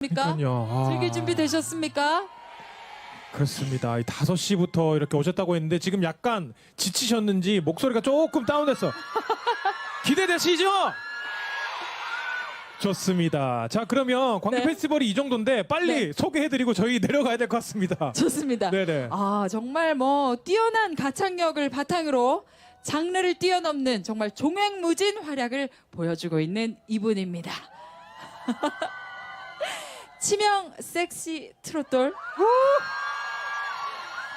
입니까? 그러니까요. 아, 즐길 준비 되셨습니까? 그렇습니다. 이 5시부터 이렇게 오셨다고 했는데 지금 약간 지치셨는지 목소리가 조금 다운됐어. 기대되시죠? 좋습니다. 자, 그러면 광주 네. 페스티벌이 이 정도인데 빨리 네. 소개해드리고 저희 내려가야 될 것 같습니다. 좋습니다. 네네. 아 정말 뭐 뛰어난 가창력을 바탕으로 장르를 뛰어넘는 정말 종횡무진 활약을 보여주고 있는 이분입니다. 치명 섹시 트로돌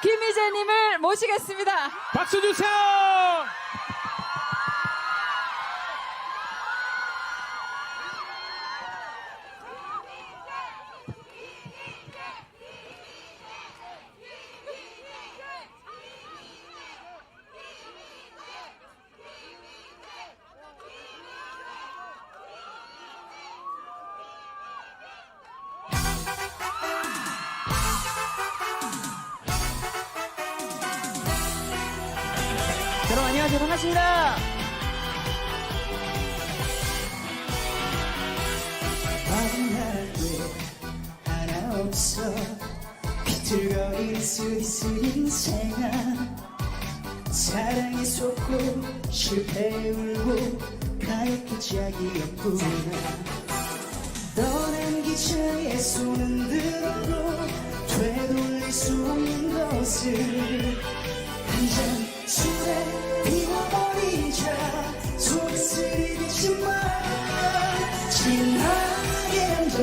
김희재님을 모시겠습니다. 박수 주세요!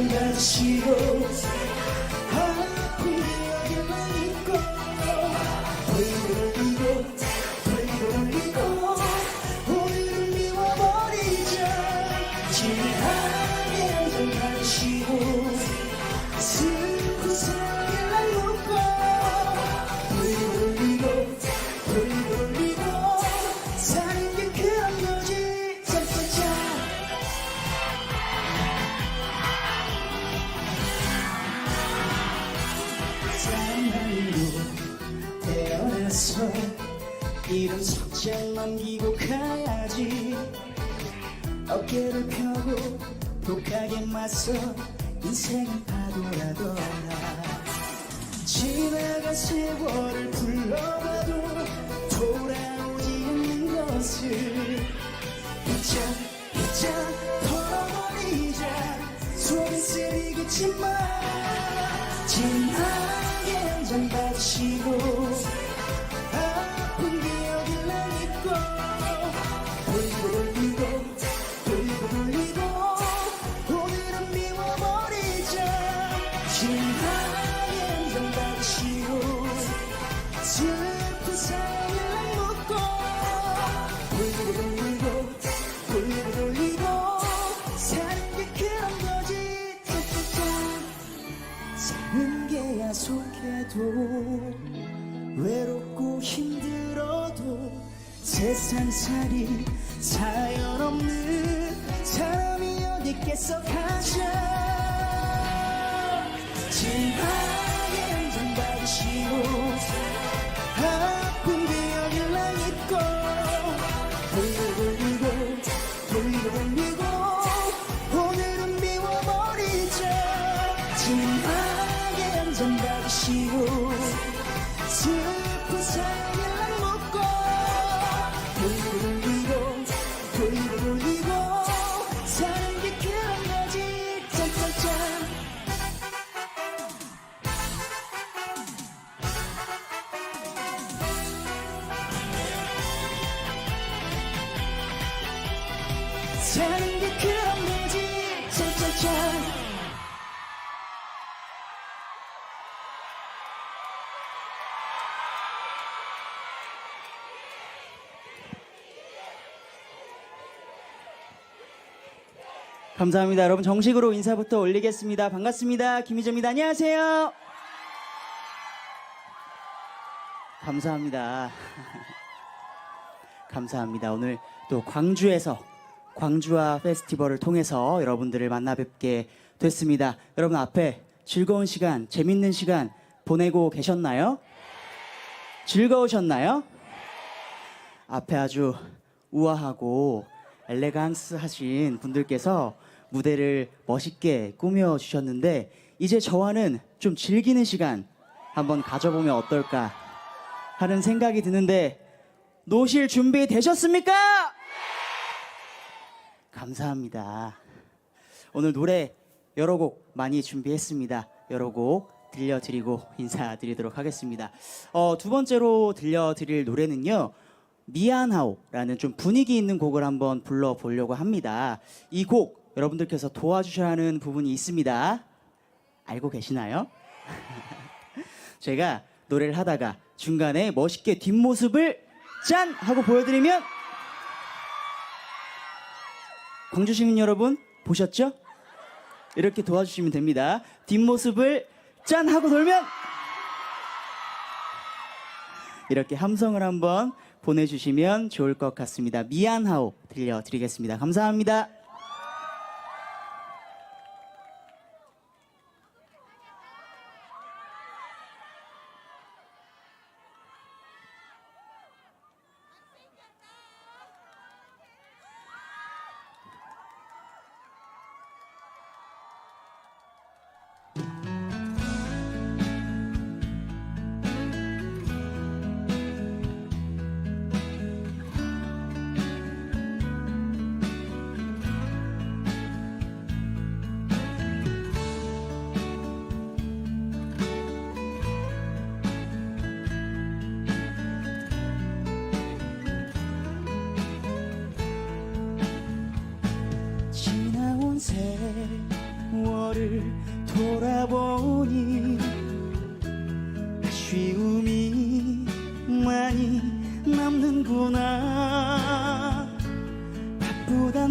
진하게 독하게 맞서 인생은 파도라 더라 지나간 세월을 불러봐도 돌아오지 않는 것을 잊자 잊자 털어버리자. 속은 쓰리겠지만 세상살이 사연 없는 사람이 어디 있겠어 가자 진하게 한잔 받으시고 아픈 기억을 남있고 돌리고 감사합니다. 여러분 정식으로 인사부터 올리겠습니다. 반갑습니다. 김희재입니다. 안녕하세요. 감사합니다. 감사합니다. 오늘 또 광주에서 광주와 페스티벌을 통해서 여러분들을 만나 뵙게 됐습니다 여러분 앞에 즐거운 시간 재밌는 시간 보내고 계셨나요? 즐거우셨나요? 앞에 아주 우아하고 엘레강스 하신 분들께서 무대를 멋있게 꾸며 주셨는데 이제 저와는 좀 즐기는 시간 한번 가져보면 어떨까 하는 생각이 드는데 노실 준비 되셨습니까? 감사합니다. 오늘 노래 여러 곡 많이 준비했습니다. 여러 곡 들려드리고 인사드리도록 하겠습니다. 어, 두 번째로 들려드릴 노래는요. 미안하오라는 좀 분위기 있는 곡을 한번 불러보려고 합니다. 이 곡 여러분들께서 도와주셔야 하는 부분이 있습니다. 알고 계시나요? 제가 노래를 하다가 중간에 멋있게 뒷모습을 짠! 하고 보여드리면 광주 시민 여러분 보셨죠? 이렇게 도와주시면 됩니다. 뒷모습을 짠! 하고 돌면 이렇게 함성을 한번 보내주시면 좋을 것 같습니다. 미안하오 들려드리겠습니다. 감사합니다.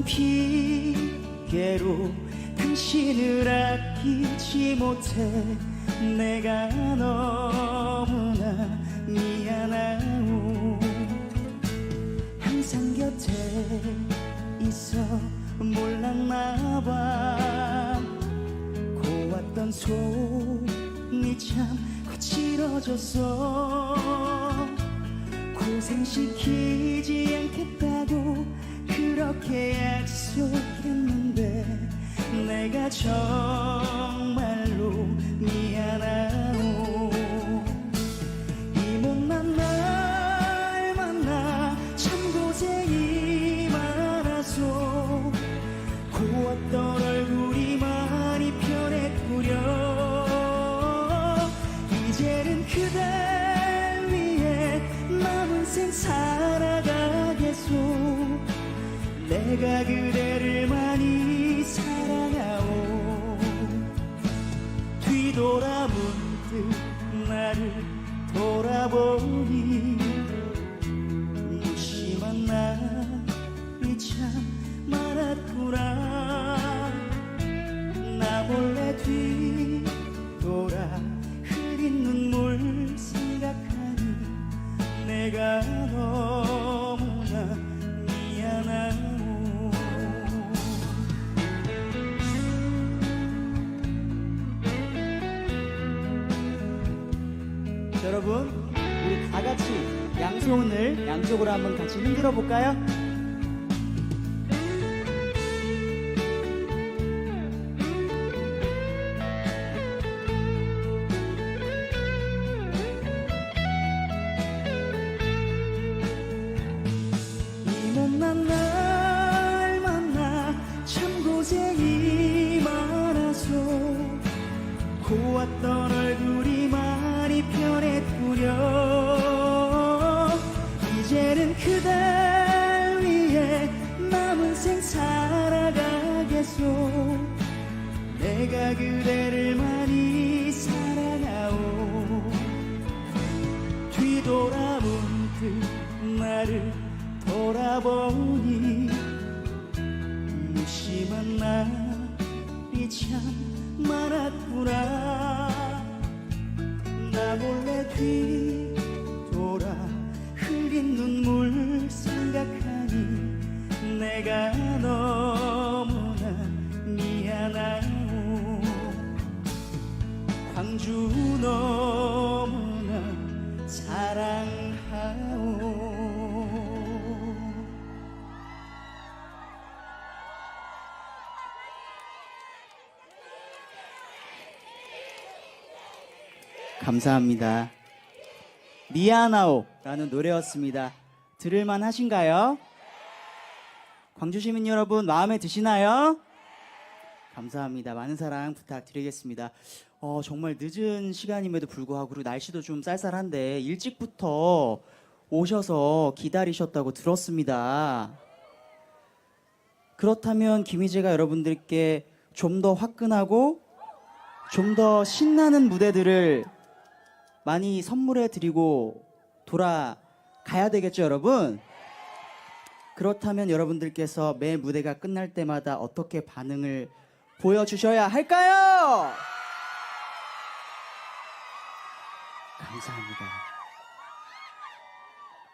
핑계로 당신을 아끼지 못해 내가 너무나 미안하오. 항상 곁에 있어 몰랐나 봐 고왔던 손이 참 거칠어졌어. 고생시키지 않겠다고 그렇게 약속했는데 내가 정말로 미안하 양쪽으로 한번 같이 흔들어 볼까요? 감사합니다. 미안하오라는 노래였습니다. 들을만 하신가요? 광주 시민 여러분 마음에 드시나요? 감사합니다. 많은 사랑 부탁드리겠습니다. 어, 정말 늦은 시간임에도 불구하고 그리고 날씨도 좀 쌀쌀한데 일찍부터 오셔서 기다리셨다고 들었습니다. 그렇다면 김희재가 여러분들께 좀 더 화끈하고 좀 더 신나는 무대들을 많이 선물해 드리고 돌아가야 되겠죠, 여러분? 그렇다면 여러분들께서 매 무대가 끝날 때마다 어떻게 반응을 보여주셔야 할까요? 감사합니다.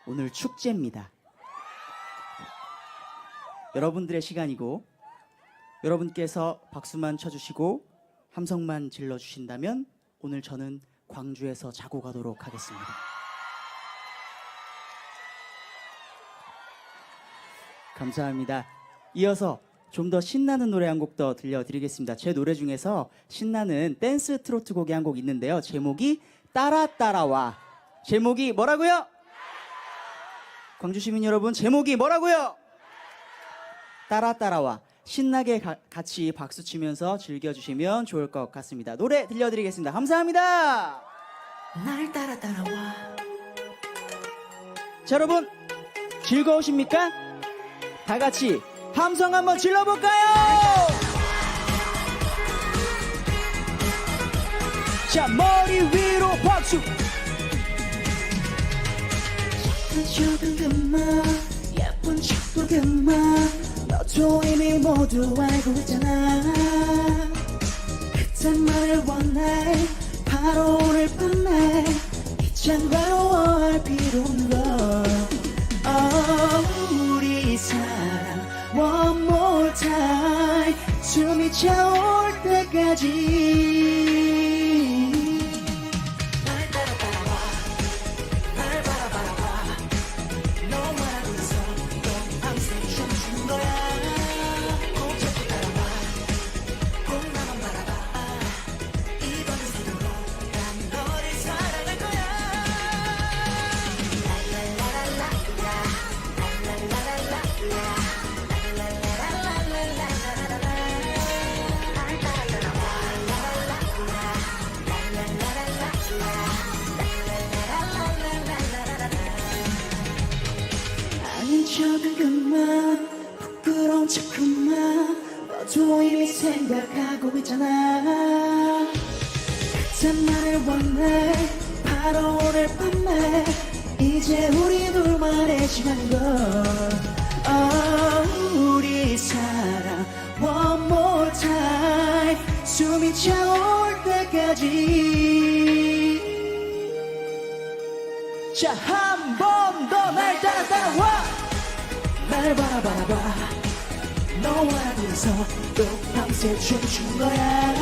오늘 축제입니다. 여러분들의 시간이고 여러분께서 박수만 쳐주시고 함성만 질러주신다면 오늘 저는 광주에서 자고 가도록 하겠습니다. 감사합니다. 이어서 좀 더 신나는 노래 한 곡 더 들려드리겠습니다. 제 노래 중에서 신나는 댄스 트로트 곡이 한 곡 있는데요. 제목이 따라 따라와. 제목이 뭐라고요? 광주 시민 여러분, 제목이 뭐라고요? 따라 따라와. 신나게 가- 같이 박수 치면서 즐겨주시면 좋을 것 같습니다. 노래 들려드리겠습니다. 감사합니다. 날 따라 따라와 자, 여러분 즐거우십니까? 다 같이 함성 한번 질러볼까요? 자 머리 위로 박수 예쁜 척은 그만 예쁜 척도 그만 너도 이미 모두 알고 있잖아. 그딴 말을 원해. 바로 오늘 밤에 이젠 외로워할 필요 없는 어, 우리 사랑 one more time. 숨이 차올 때까지 그만 부끄러운 척 그만. 너도 이미 생각하고 있잖아. 그딴 말을 원해. 바로 오늘 밤에 이제 우리 둘만의 시간이고. 어, 우리 사랑 one more time. 숨이 차올 때까지. 자 한 번 더 날 따라 따라와 날 바라봐봐. 너와 둘이서 또 밤새 춤춘 거야.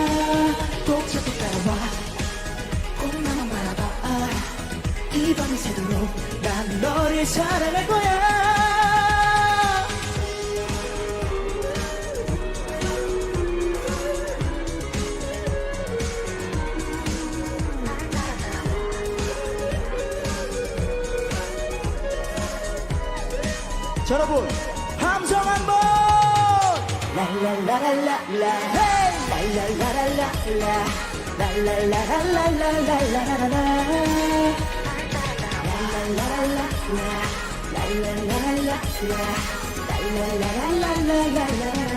꼭 잡고 따라와. 꼭 나만 바라봐. 이 밤이 새도록 난 너를 사랑할 거야 여러분 함성 한번! 랄랄라랄라라 랄랄라랄라라. 랄랄라랄라랄라랄라라 랄랄라랄라라 랄랄라랄라라. 랄랄라랄라랄라랄라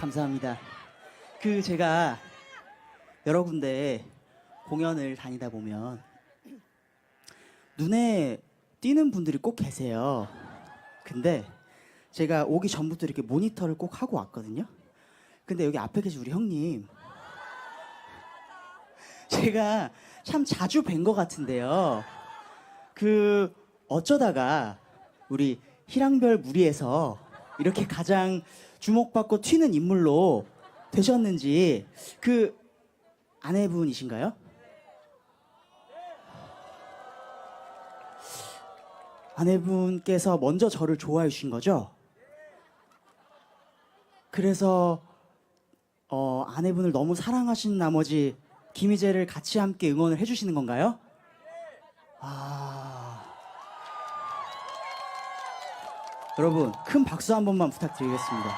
감사합니다. 그 제가 여러 군데 공연을 다니다 보면 눈에 띄는 분들이 꼭 계세요. 근데 제가 오기 전부터 이렇게 모니터를 꼭 하고 왔거든요. 근데 여기 앞에 계신 우리 형님 제가 참 자주 뵌 것 같은데요. 그 어쩌다가 우리 희랑별 무리에서 이렇게 가장 주목받고 튀는 인물로 되셨는지 그 아내분이신가요? 아내분께서 먼저 저를 좋아해 주신 거죠? 그래서 어, 아내분을 너무 사랑하신 나머지 김희재를 같이 함께 응원을 해주시는 건가요? 아 여러분 큰 박수 한 번만 부탁드리겠습니다.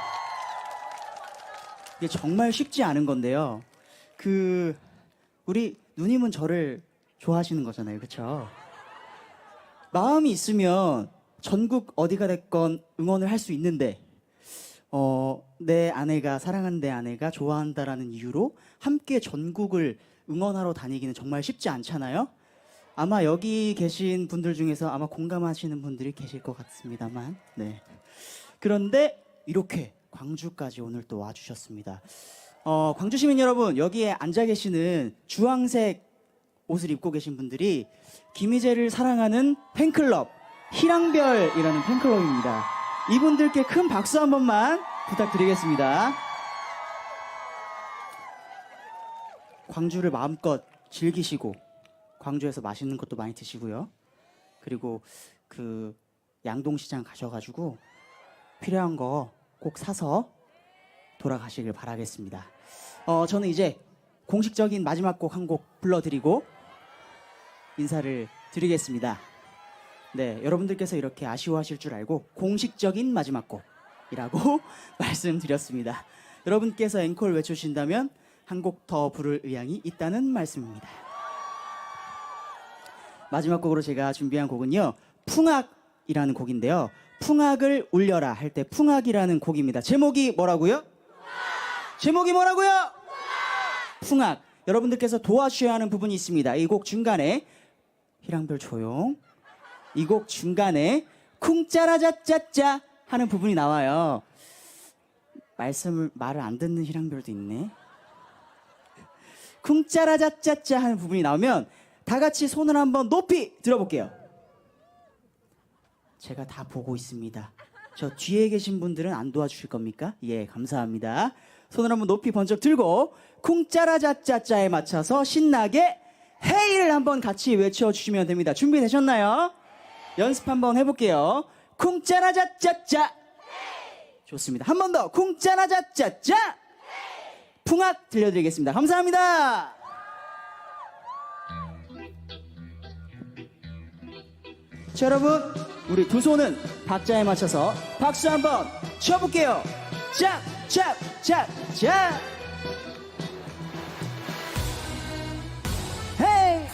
이게 정말 쉽지 않은 건데요. 그 우리 누님은 저를 좋아하시는 거잖아요, 그렇죠? 마음이 있으면 전국 어디가 됐건 응원을 할 수 있는데 어, 내 아내가 사랑하는 내 아내가 좋아한다라는 이유로 함께 전국을 응원하러 다니기는 정말 쉽지 않잖아요. 아마 여기 계신 분들 중에서 아마 공감하시는 분들이 계실 것 같습니다만, 네. 그런데 이렇게 광주까지 오늘 또 와주셨습니다. 어, 광주 시민 여러분 여기에 앉아 계시는 주황색 옷을 입고 계신 분들이 김희재를 사랑하는 팬클럽 희랑별이라는 팬클럽입니다. 이분들께 큰 박수 한 번만 부탁드리겠습니다. 광주를 마음껏 즐기시고 광주에서 맛있는 것도 많이 드시고요. 그리고 그 양동시장 가셔가지고 필요한 거 꼭 사서 돌아가시길 바라겠습니다. 어, 저는 이제 공식적인 마지막 곡 한 곡 불러드리고 인사를 드리겠습니다. 네, 여러분들께서 이렇게 아쉬워하실 줄 알고 공식적인 마지막 곡이라고 말씀드렸습니다. 여러분께서 앵콜 외쳐주신다면 한 곡 더 부를 의향이 있다는 말씀입니다. 마지막 곡으로 제가 준비한 곡은요, 풍악이라는 곡인데요. 풍악을 울려라 할 때 풍악이라는 곡입니다. 제목이 뭐라고요? 제목이 뭐라고요? 풍악. 여러분들께서 도와주셔야 하는 부분이 있습니다. 이 곡 중간에 희랑별 조용. 이 곡 중간에 쿵짜라짜짜짜 하는 부분이 나와요. 말씀을 말을 안 듣는 희랑별도 있네. 쿵짜라짜짜짜 하는 부분이 나오면 다 같이 손을 한번 높이 들어볼게요. 제가 다 보고 있습니다. 저 뒤에 계신 분들은 안 도와주실 겁니까? 예, 감사합니다. 손을 한번 높이 번쩍 들고 쿵짜라짜짜짜에 맞춰서 신나게 헤이를 한번 같이 외쳐주시면 됩니다. 준비되셨나요? 연습 한번 해볼게요. 쿵짜라짜짜짜 좋습니다. 한 번 더 쿵짜라짜짜짜 풍악 들려드리겠습니다. 감사합니다. 자, 여러분, 우리 두 손은 박자에 맞춰서 박수 한번 쳐볼게요. 짝, 짝, 짝, 짝. 헤이!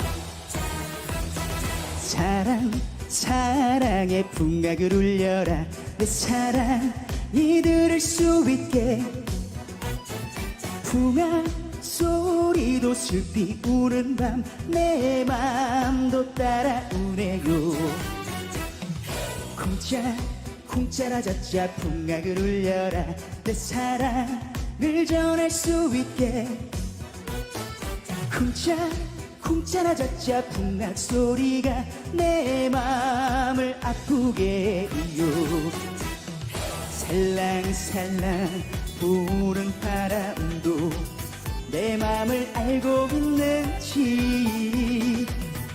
사랑, 사랑의 풍악을 울려라. 내 사랑, 이 들을 수 있게. 풍악 소리도 슬피 우는 밤 내 맘도 따라오네요 쿵짜 쿵짜라짜짜 풍악을 울려라. 내 사랑을 전할 수 있게. 쿵짜 쿵짜라짜짜 풍악 소리가 내 맘을 아프게 해요. 살랑살랑 부는 바람도 내 맘을 알고 있는지.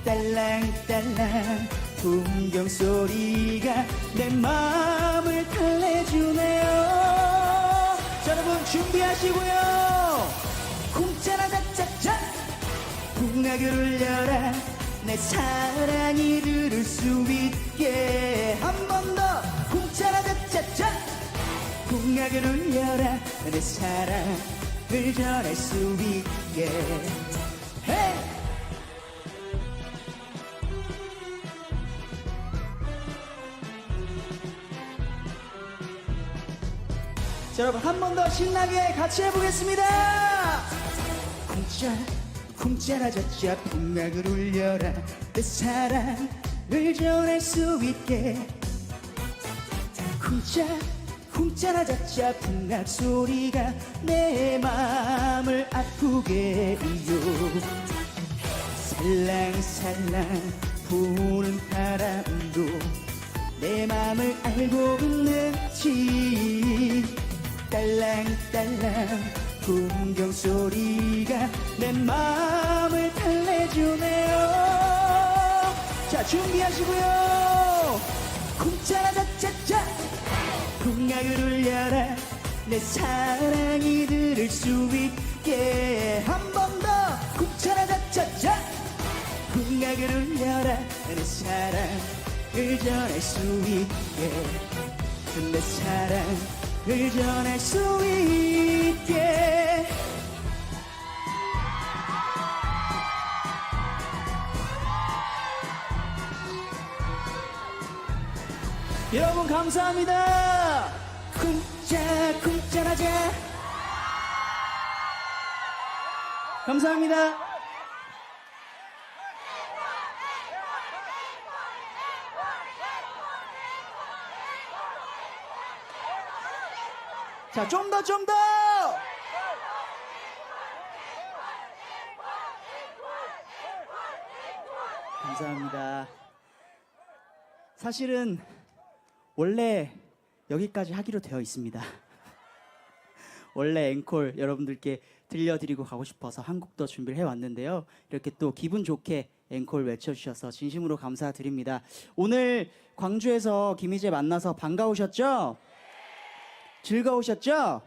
딸랑딸랑 풍경 소리가 내 맘을 달래주네요. 자, 여러분 준비하시고요. 쿵짜라짜짜짜 풍악을 울려라 내 사랑이 들을 수 있게. 한 번 더 쿵짜라짜짜짜 풍악을 울려라 내 사랑을 전할 수 있게. 헤이! 여러분 한 번 더 신나게 같이 해보겠습니다. 쿵짜 쿵짜라짜짜 풍악을 울려라. 내 사랑을 전할 수 있게. 쿵짜 쿵짜라짜짜 풍악 소리가 내 마음을 아프게 해요. 살랑살랑 부는 바람도 내 맘을 알고 있는지 딸랑딸랑 풍경 소리가 내 마음을 달래주네요. 자 준비하시고요. 쿵짜라 짜짜짜. 풍악을 울려라. 내 사랑이 들을 수 있게. 한 번 더 쿵짜라 짜짜짜. 풍악을 울려라. 내 사랑을 전할 수 있게. 내 사랑 을 전할 수 있게. 여러분 감사합니다. 쿵짜 쿵짜라자. 감사합니다 자, 좀 더, 좀 더! 감사합니다. 사실은 원래 여기까지 하기로 되어 있습니다. 원래 앵콜 여러분들께 들려드리고 가고 싶어서 한곡더 준비를 해왔는데요. 이렇게 또 기분 좋게 앵콜 외쳐주셔서 진심으로 감사드립니다. 오늘 광주에서 김희재 만나서 반가우셨죠? 즐거우셨죠?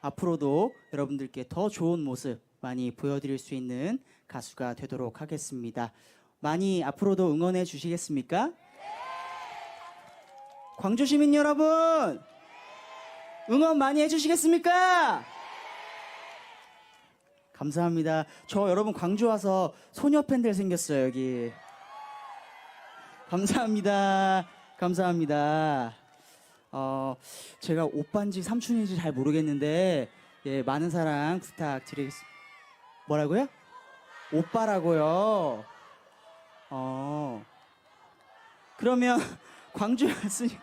앞으로도 여러분들께 더 좋은 모습 많이 보여드릴 수 있는 가수가 되도록 하겠습니다. 많이 앞으로도 응원해 주시겠습니까? 광주 시민 여러분, 응원 많이 해주시겠습니까? 감사합니다. 저 여러분 광주 와서 소녀 팬들 생겼어요 여기. 감사합니다. 감사합니다. 어, 제가 오빠인지 삼촌인지 잘 모르겠는데 예, 많은 사랑 부탁드리겠습니다. 뭐라고요? 오빠라고요. 어. 그러면 광주에 왔으니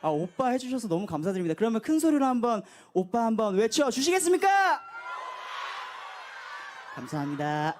아, 오빠 해주셔서 너무 감사드립니다. 그러면 큰 소리로 한번 오빠 한번 외쳐 주시겠습니까? 감사합니다.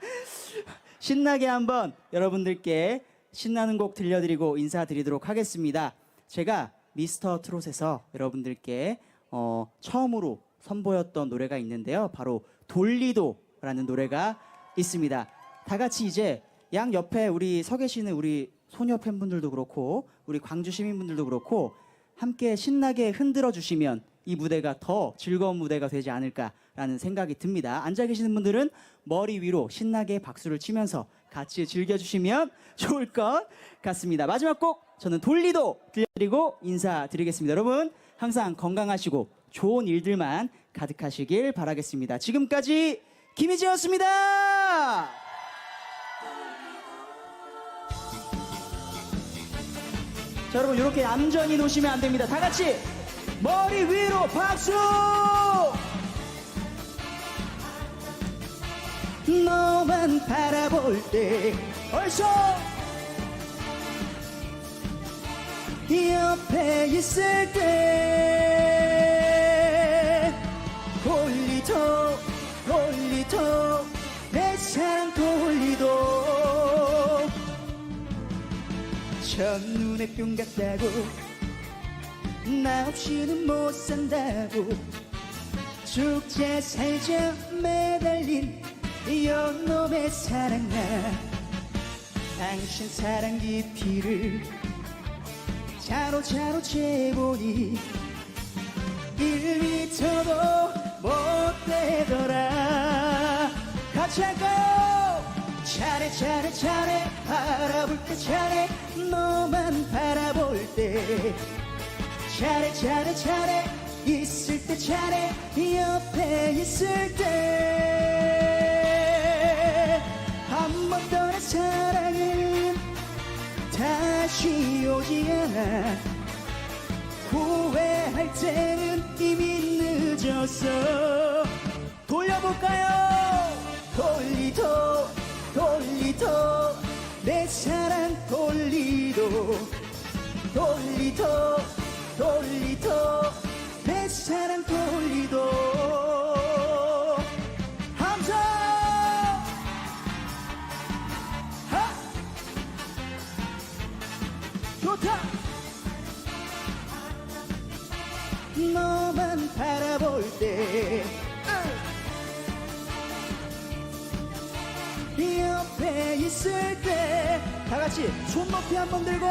신나게 한번 여러분들께 신나는 곡 들려드리고 인사드리도록 하겠습니다. 제가 미스터 트롯에서 여러분들께 어, 처음으로 선보였던 노래가 있는데요. 바로 돌리도라는 노래가 있습니다. 다 같이 이제 양 옆에 우리 서 계시는 우리 소녀 팬분들도 그렇고 우리 광주 시민분들도 그렇고 함께 신나게 흔들어 주시면 이 무대가 더 즐거운 무대가 되지 않을까라는 생각이 듭니다. 앉아 계시는 분들은 머리 위로 신나게 박수를 치면서 같이 즐겨주시면 좋을 것 같습니다. 마지막 곡 저는 돌리도 들려드리고 인사드리겠습니다. 여러분 항상 건강하시고 좋은 일들만 가득하시길 바라겠습니다. 지금까지 김희재였습니다. 자, 여러분 이렇게 얌전히 놓으시면 안 됩니다. 다 같이 머리 위로 박수! 너만 바라볼 때 얼쏘 옆에 있을 때 돌리도 돌리도 내 사랑 돌리도. 첫눈에 뿅 같다고 나 없이는 못 산다고. 죽자 살자 매달린 연놈의 사랑아 당신 사랑 깊이를 자로자로 재보니 1미터도 못 되더라. 같이 할까요? 차례 차례 차례 바라볼 때 차례 너만 바라볼 때. 차례 차례 차례 있을 때 차례 옆에 있을 때 늦었어 돌려볼까요? 돌리도 돌리도. 내 사랑 돌리도 돌리도 손 높이 한번 들고.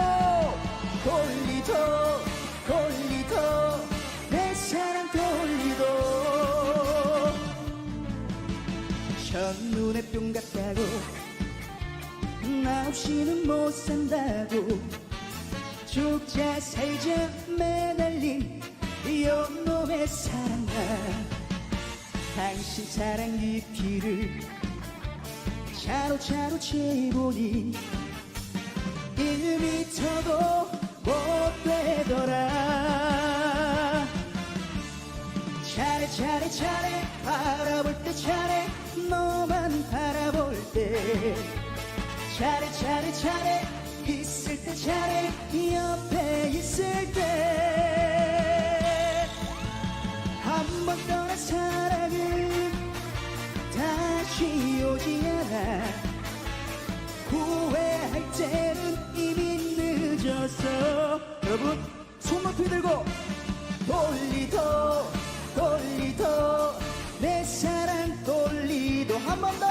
돌리도 돌리도 내 사랑 돌리도 첫눈에 뿅 같다고. 나 없이는 못 산다고. 죽자 살자 매달린 이놈의 사랑아. 당신 사랑 깊이를 차로차로 재보니 1미터도 못 되더라. 차례 차례 차례 바라볼 때 차례 너만 바라볼 때. 차례 차례 차례 있을 때 차례 옆에 있을 때. 한 번 떠난 사랑은 다시 오지 않아 때는 이미 늦었어. 여러분 손 높이 들고 돌리도 돌리도 내 사랑 돌리도 한 번 더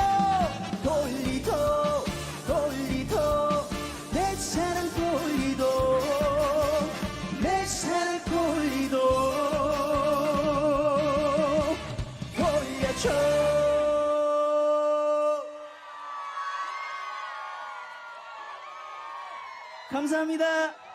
감사합니다.